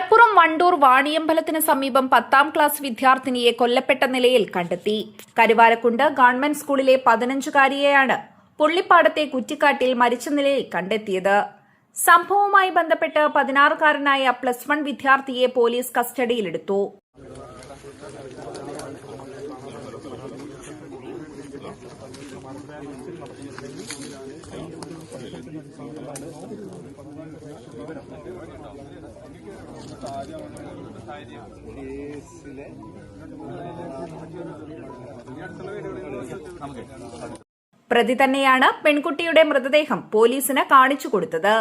Malappuram Wandoor വാണിയമ്പലത്തിന് സമീപം പത്താം class വിദ്യാർത്ഥിനിയെ കൊല്ലപ്പെട്ട നിലയിൽ കണ്ടെത്തി. കരുവാരക്കുണ്ട് ഗവൺമെന്റ് സ്കൂളിലെ പതിനഞ്ചുകാരിയെയാണ് പുള്ളിപ്പാടത്തെ കുറ്റിക്കാട്ടിൽ മരിച്ച നിലയിൽ കണ്ടെത്തിയത്. സംഭവവുമായി ബന്ധപ്പെട്ട് പതിനാറുകാരനായ പ്ലസ് വൺ വിദ്യാർത്ഥിയെ പോലീസ് കസ്റ്റഡിയിലെടുത്തു. പ്രതി തന്നെയാണ് പെൺകുട്ടിയുടെ മൃതദേഹം പോലീസിന് കാണിച്ചു കൊടുത്തത്.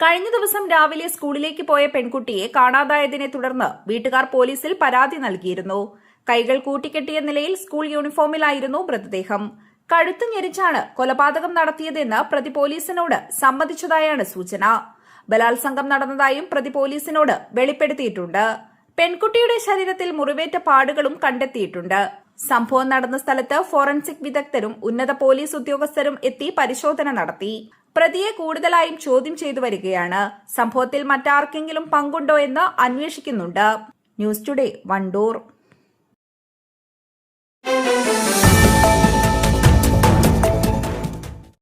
കഴിഞ്ഞ ദിവസം രാവിലെ സ്കൂളിലേക്ക് പോയ പെൺകുട്ടിയെ കാണാതായതിനെ തുടർന്ന് വീട്ടുകാർ പോലീസിൽ പരാതി നൽകിയിരുന്നു. കൈകൾ കൂട്ടിക്കെട്ടിയ നിലയിൽ സ്കൂൾ യൂണിഫോമിലായിരുന്നു മൃതദേഹം. കഴുത്ത് ഞെരിച്ചാണ് കൊലപാതകം നടത്തിയതെന്ന് പ്രതി പോലീസിനോട് സമ്മതിച്ചതായാണ് സൂചന. ബലാത്സംഗം നടന്നതായും പ്രതി പോലീസിനോട് വെളിപ്പെടുത്തിയിട്ടുണ്ട്. പെൺകുട്ടിയുടെ ശരീരത്തിൽ മുറിവേറ്റ പാടുകളും കണ്ടെത്തിയിട്ടുണ്ട്. സംഭവം നടന്ന സ്ഥലത്ത് ഫോറൻസിക് വിദഗ്ധരും ഉന്നത പോലീസ് ഉദ്യോഗസ്ഥരും എത്തി പരിശോധന നടത്തി. പ്രതിയെ കൂടുതലായും ചോദ്യം ചെയ്തു വരികയാണ്. സംഭവത്തിൽ മറ്റാർക്കെങ്കിലും പങ്കുണ്ടോ എന്ന് അന്വേഷിക്കുന്നുണ്ട്. News today Wandoor.